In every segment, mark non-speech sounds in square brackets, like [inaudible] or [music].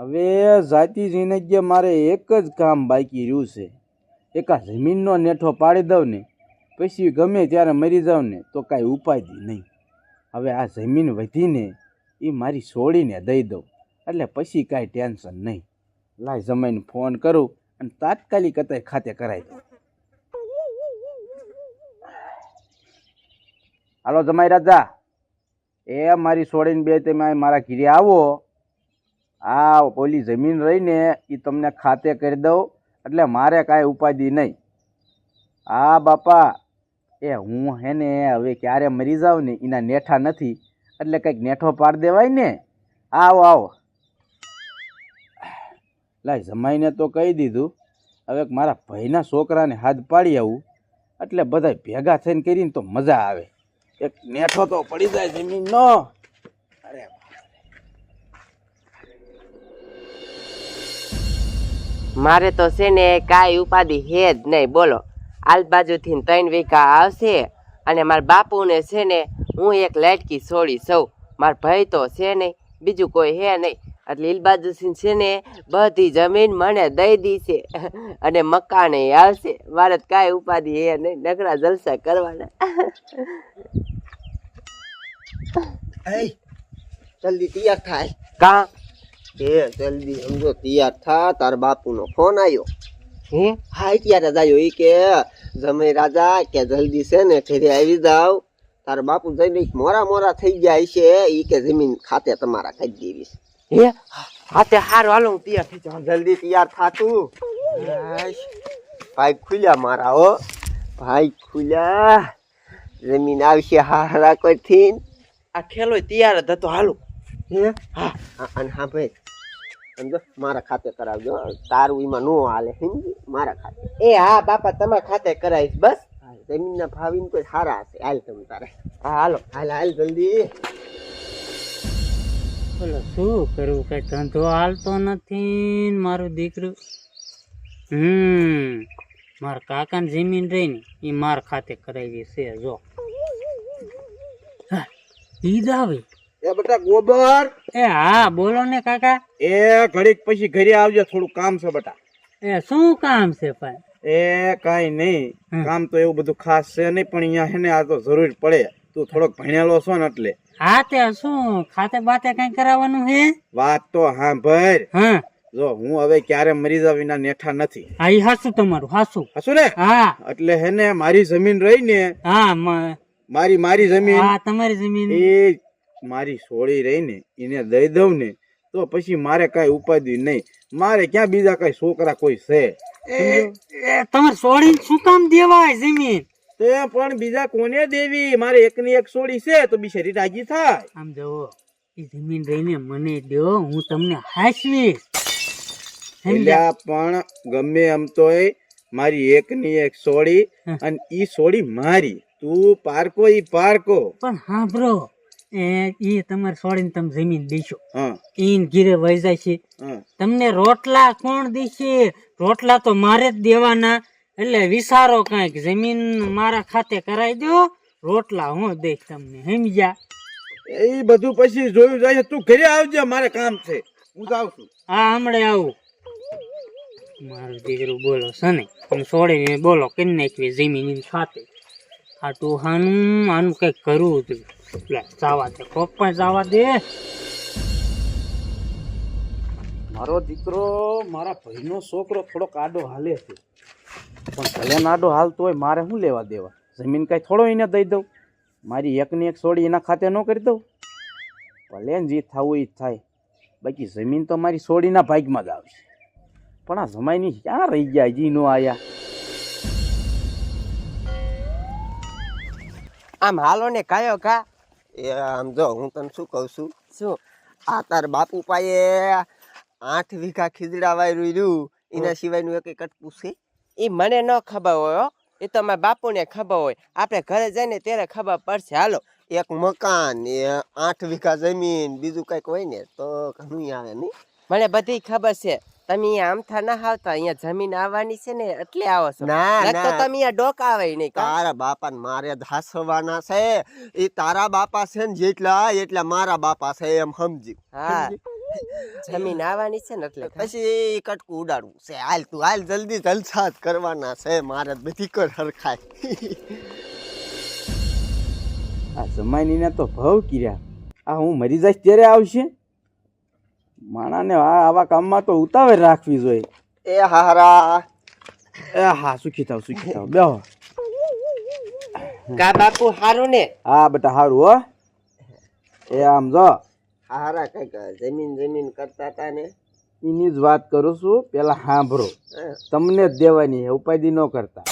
હવે જાતિ જિંદગીએ મારે એક જ કામ બાકી રહ્યું છે. એક આ જમીનનો નેઠો પાડી દઉં ને, પછી ગમે ત્યારે મરી જાઉં ને, તો કાંઈ ઉપાય નહીં. હવે આ જમીન વધીને એ મારી છોડીને દઈ દઉં, એટલે પછી કાંઈ ટેન્શન નહીં. લાય જમાઈને ફોન કરું અને તાત્કાલિક અત્યારે ખાતે કરાવી દઉં. હાલો જમાઈ રાજા, એ મારી છોડીને બે તમે મારા ઘીરે આવો. આ ઓલી જમીન રહીને એ તમને ખાતે કરી દઉં. એટલે મારે કાંઈ ઉપાધિ નહીં. હા, બાપા. એ હું હે ને, હવે ક્યારે મરી જાઉં ને એના નેઠા નથી. એટલે કંઈક નેઠો પાડ દેવાય ને. આવો આવો. લાય, જમાઈને તો કહી દીધું. હવે મારા ભાઈના છોકરાને હાથ પાડી આવું. એટલે બધા ભેગા થઈને કરીને તો મજા આવે. એક નેઠો તો પડી જાય જમીનનો. મારે તો છે ને કાંઈ ઉપાધિ હે જ નહીં બોલો. આલ બાજુથી ત્રણ વીઘા આવશે અને મારા બાપુને છે ને હું એક લાટકી છોડી સૌ. મારા ભાઈ તો છે નહીં બીજું કોઈ હે નહીં. એટલે ઈલ બાજુથી છે ને બધી જમીન મને દઈ દીશે [laughs] અને મકાને આવશે મારે કાંઈ ઉપાધિ હે નહીં નકરા જલસા કરવાના. [laughs] જલ્દી તૈયાર થાય. કાં? એ જલ્દી સમજો તૈયાર થા તાર બાપુનો ફોન આવ્યો હે હા ત્યારે જાયો ઈ કે જમાઈ રાજા કે જલ્દી છે ને ઘરે આવી જાવ. તાર બાપુ જઈને મોરા મોરા થઈ ગયા છે ઈ કે જમીન ખાતે તમારા ખાઈ દેવી છે. હે? હા તે હારું હાલો હું તૈયાર થઈ જાઉં. જલ્દી તૈયાર થા તું. ભાઈ ખુલ્યા મારા હો. ભાઈ ખુલ્યા. જમીન આવશે હારા કોઈ થી આ ખેલો તૈયાર જ હતો હાલો. હે? હા અને હા ભાઈ સમજો? મારા ખાતે કરાવજો. તારું એમાં નો હાલે સમજી? મારા ખાતે. એ હા બાપા તમારા ખાતે કરાવીશ બસ. જમીનના ભાવીને કોઈ સારા હશે. હાલ તમે તારે. હા હાલો. હાલ હાલ જલ્દી. બોલો શું કરવું કઈ ધંધો હાલતો નથી મારું દીકરું. હમ મારા કાકાની જમીન રહી ને એ માર ખાતે કરાવી છે જો. હા, ઈ જ આવે. એ બેટા ગોબર. એ હા બોલો ને કાકા. એ ઘડીક પછી ઘરે આવજો થોડું કામ છે બેટા. એ શું કામ છે પણ એ કાંઈ નહીં કામ તો એવું બધું ખાસ છે નહીં પણ અહીંયા હે ને આ તો જરૂર પડે. તું થોડોક ભણેલો છો ને એટલે. હા તે શું ખાતે બાતે કઈ કરાવવાનું હે? વાત તો હા ભાઈ હા. જો હું હવે ક્યારે મરી જાવ વિના નેઠા નથી. હા એ હાસું તમારું હાસું. હાસું ને? હા. એટલે હે ને મારી જમીન રહી ને હા મારી મારી જમીન. હા તમારી જમીન. એ મારી સોળી રહી ને એને દઈ દઉં ને તો પછી મારે કાંઈ ઉપાધિ નહીં. મારે ક્યાં બીજા કઈ છોકરા કોઈ છે? તમારે સોળી શું કામ દેવાય જમીન? તે પણ બીજા કોને દેવી? મારે એકની એક સોળી છે તો બિચારી રાજી થાય. આમ જવો એ જમીન રહીને મને દો હું તમને હાસવીશ. પણ ગમે એમ તોય મારી એકની એક સોળી અને ઈ સોળી મારી. તું પારકો ઈ પારકો. પણ હા બ્રો એ તમારે છોડીને તમે જમીન દેશો. ઈન ઘીરે વહી જાય છે. તમને રોટલા કોણ દેશે? રોટલા તો મારે જ દેવાના. એટલે વિચારો કંઈક જમીન મારા ખાતે કરાવી દો રોટલા હું દઈશ તમને. સમજ્યા? એ બધું પછી જોયું જાય તું ઘરે આવજે મારે કામ છે. હું જાઉં છું. હા હમણાં આવું. મારું દીકરું બોલો સને ને તમે છોડીને બોલો કરી નાખવી જમીન સાથે આ હાનું આનું કંઈક કરવું હતું જવા દે મારો દીકરો, મારા ભાઈનો છોકરો થોડોક આડો હાલે છે. પણ ભલે આડો હાલતો હોય, મારે શું લેવા દેવા? જમીન કાંઈ થોડો એને દઈ દઉં. મારી એકની એક સોડી એના ખાતે ન કરી દઉં. ભલે જે થવું એ જ થાય. બાકી જમીન તો મારી સોડીના ભાગમાં જ આવશે. પણ આ જમાઈની ક્યાં રહી ગયા, હજી નો આયા. આમ હાલો ને કાયો કા? એ આમ જો હું તને શું કહું છું? શું? આ તાર બાપુ પાયે આઠ વીઘા ખીજડા વાયરું રહ્યું એના સિવાયનું એક કટકું છે એ મને ન ખબર હોય હો. એ તો મારા બાપુને ખબર હોય. આપણે ઘરે જઈને ત્યારે ખબર પડશે. હાલો. એક મકાન એ આઠ વીઘા જમીન બીજું કંઈક હોય ને તો ઘણું આવે નહીં. મને બધી ખબર છે. તમે આમ આમથા ના આવતા અહીંયા જમીન આવવાની છે ને એટલે આવો છો. ના, તો તમે અહીંયા ડોક આવે નહીં તારા બાપા મારે ધાસવાના છે. એ તારા બાપા છે ને જેટલા એટલા મારા બાપા છે એમ સમજી. હા. જમીન આવવાની છે ને એટલે પછી કટકું ઉડાડવું છે. હાલ તું હાલ જલ્દી જલસા જ કરવાના છે. મારે બધી કર હરખાય. આ જમાનીને તો ભાવ કિર્યા. આ હું મરી જઈશ ત્યારે આવશે? માણાને આ આવા કામમાં તો ઉતાવળ રાખવી જોઈએ. એ હારા. એ હા સુખી થાવ સુખી થાવ. બેહો. કા બાપુ હારું ને? હા બેટા સારું હો. એ આમ જો. હારા કંઈક જમીન જમીન કરતા હતા ને? એની જ વાત કરું છું પેલા સાંભળો હે. તમને જ દેવાની છે ઉપાધિ ન કરતા.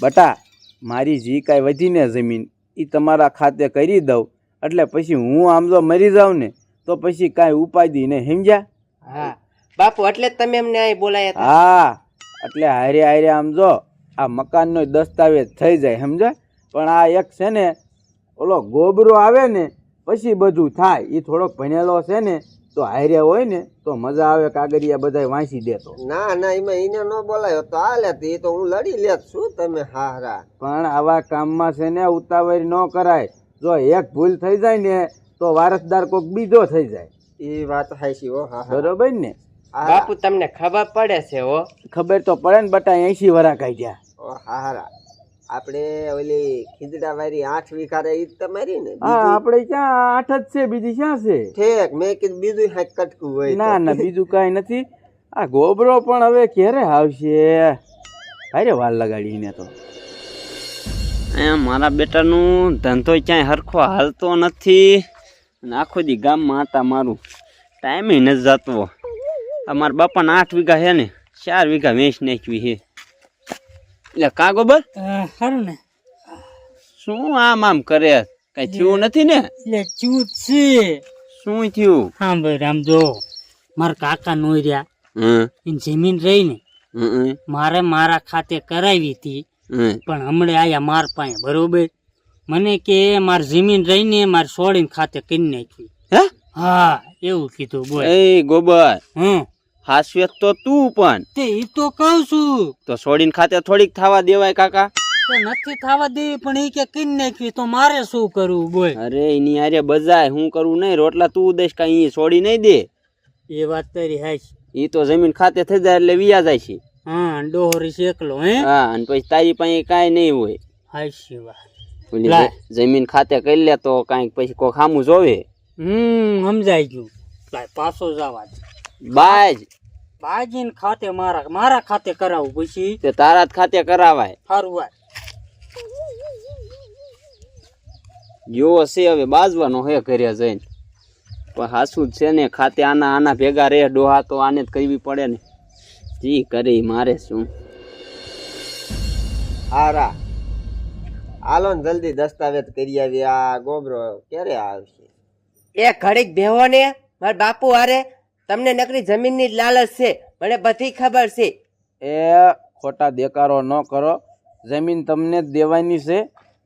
બટા મારી જે કાંઈ વધીને જમીન એ તમારા ખાતે કરી દઉં. એટલે પછી હું આમ જો મરી જાઉં ને તો પછી કાંઈ ઉપાધિ નહીં સમજ્યા? હા. બાપુ એટલે જ તમે અમને અહીં બોલાયા હા એટલે હારે હારે આમ જો આ મકાનનો દસ્તાવેજ થઈ જાય સમજે પણ આ એક છે ને ઓલો ગોબરો આવે ને પછી બધું થાય. એ થોડોક ભણેલો છે ને તો હારે હોય ને તો મજા આવે કાગરિયા બધા વાંચી દેતો ના ના એમાં એને ન બોલાયો. તો આ તો એ તો હું લડી લેત છું તમે હારા પણ આવા કામમાં છે ને ઉતાવળ ન કરાય. જો એક ભૂલ થઈ જાય ને તો વારસદાર કોક બીજો થઈ જાય. એ વાત હાઈસી હો હા હા. બરોબર ને. બાપુ તમને ખબર પડે છે હો. ખબર તો પડે ને બટા એસી વરા કાઢ્યા. ઓ હારા આપણે ઓલી ખીજડા વારી આઠ વિખારે ઈ તમારી ને હા આપણે ક્યાં આઠ જ છે બીજી ક્યાં છે? ઠેક મેં કીધું બીજું હાથ કટકું હોય ના ના બીજું કાંઈ નથી. આ ગોબરો પણ હવે ક્યારે આવશે? અરે લગાડી લગાડીને તો. મારા બેટાનું ધંધો ક્યાંય હરખો હાલતો નથી. અને આખો દી ગામમાં હતા મારું. ટાઈમે નથી જતો. અમારા મારા બાપાના આઠ વીઘા છે ને ચાર વીઘા વેચ નાખવી છે. એટલે કા ગોબર? સારું ને. શું આમ આમ કરે? કઈ થયું નથી ને? એટલે થયું છે. શું થયું? હા ભાઈ રામ જો મારા કાકા નોર્યા હમ. એની જમીન રહી ને મારે મારા ખાતે કરાવી હતી. પણ હમણે આયા માર પાસે બરોબર? મને કે માર જમીન રહીને માર છોડીને ખાતે કરી નાખી. હે? હા એવું કીધું બોલ. એ ગોબર હમ. હાસ્યત તો તું પણ. તે એ તો કહું છું. તો છોડીને ખાતે થોડીક થવા દેવાય કાકા. નથી થવા દેવી પણ એ કે કીન નાખવી તો મારે શું કરવું બોલ. અરે એની અરે બજાય હું કરવું નહીં રોટલા તું દઈશ કઈ છોડી નહીં દે. એ વાત તારી હાશ એ તો જમીન ખાતે થઈ જાય એટલે વિયા જાય છે. હા ડોહરી શેકલો હે? હા અને પછી તારી પાસે કાંઈ નહીં હોય. હાશી વાત ઓલી જમીન ખાતે કરી લે તો કાંઈક પછી કોઈ ખામું જોવે. હમ સમજાઈ ગયું. લાય પાછો જવા દે. બાજ. બાજીન ખાતે મારા મારા ખાતે કરાવું પછી? તે તારા જ ખાતે કરાવાય. સારું વાત જેવો છે હવે બાજવાનો હે કર્યા જઈને. પણ હાસું જ છે ને ખાતે આના આના ભેગા રે ડોહા તો આને જ કરવી પડે ને. જી કરી મારે શું? હારા. હાલો ને જલ્દી દસ્તાવેજ કરી આવી. આ ગોબરો ક્યારે આવશે? એ ઘડીક બેહો ને માર બાપુ આરે તમને નકરી જમીનની જ લાલચ છે મને બધી ખબર છે. એ ખોટા દેકારો ન કરો. જમીન તમને જ દેવાની છે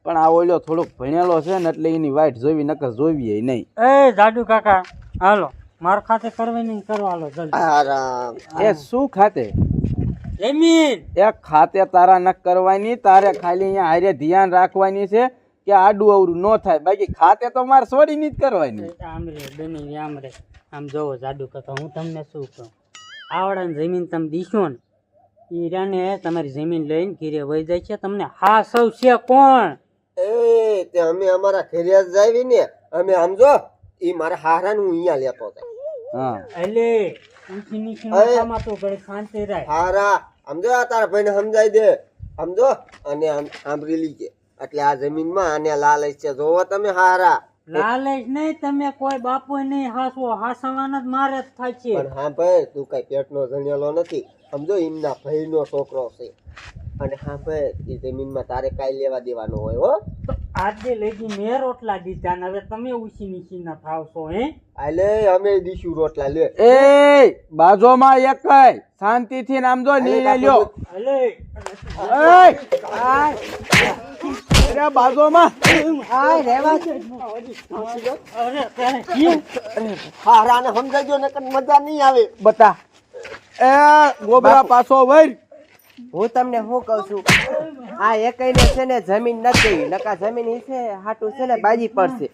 પણ આ ઓલો થોડોક ભણેલો છે ને એટલે એની વાઈટ જોવી નકર જોવીએ નહીં. એ જાડુ કાકા હાલો. મારા ખાતે કરવાની કરવા હાલો જલ્દી. આરામ. એ શું ખાતે? જમીન. એ ખાતે તારા ન કરવાની તારે ખાલી અહીંયા હારે ધ્યાન રાખવાની છે કે આડું અવડું ન થાય. બાકી ખાતે તો મારે છોડીની જ કરવાની. આમ રે બની આમ રે. આમ જોવો જાડુ કાકા હું તમને શું કહું? આવડાની જમીન તમે દીશો ને ઈ રાને તમારી જમીન લઈને ઘીરે વહી જાય છે. તમને હા સૌ છે કોણ? એ તે અમે અમારા ઘરે જ જાવી ને. અમે સમજો એ મારા હારા હું અહીંયા લેતો હતો હા. એટલે ઊંચી નીચી. માથામાં તો ઘડી શાંતિ રહે હારા સમજો આ તારા ભાઈને સમજાવી દે. સમજો? અને સાંભળી લીજે. એટલે આ જમીનમાં આને લાલચ છે. જોવો તમે હારા. લાલચ નહીં તમે કોઈ બાપુ નહીં હાસવો. હાસવાના જ મારે જ થાય છે. પણ હા ભાઈ તું કઈ પેટનો જણેલો નથી. સમજો એમના ભાઈનો છોકરો છે. અને હા ભાઈ એ જમીનમાં તારે કાઈ લેવા દેવાનું હોય હો. આજે લગી મેં રોટલા દીધા ને હવે તમે ઉસી નીસી ના થાવશો હે? આલે અમે દીશું રોટલા લે. એ બાજુમાં એક શાંતિથી નામ જો નિર્ણય લ્યો. અલે એય! અરે બાજુમાં. અરે તારે કેમ? હારાને સમજાજો ને મજા નહીં આવે. બતા. એ ગોબરા પાછો વર. હું તમને શું કહું છું? આ એકઈને છે ને જમીન નથી નકા જમીન ઈ છે હાટું છે ને બાજી પડશે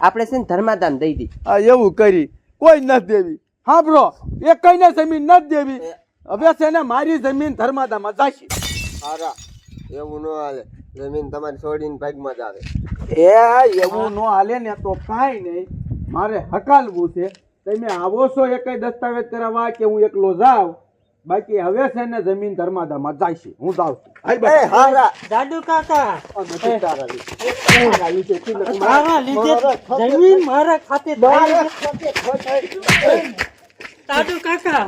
આપણે છે ને ધર્માદાન દઈ દી. આ એવું કરી. કોઈ ન દેવી. હા બ્રો એકઈને જમીન ન દેવી. હવે છે ને મારી જમીન ધર્માદામાં જાશે. હારા. એવું ન હાલે. જમીન તમારી છોડીને ભાગમાં જ આવે. એ એવું નો હાલે ને તો કાંઈ નહીં. મારે હકાલવું છે. તમે આવો છો એકઈ દસ્તાવેજ કરાવવા કે હું એકલો જાઉં? બાકી હવે છે ને જમીન ધર્માદામાં છે હું જાઉં છું. દાદુ કાકા. મારા લીધે જમીન મારા ખાતે દાદુ કાકા.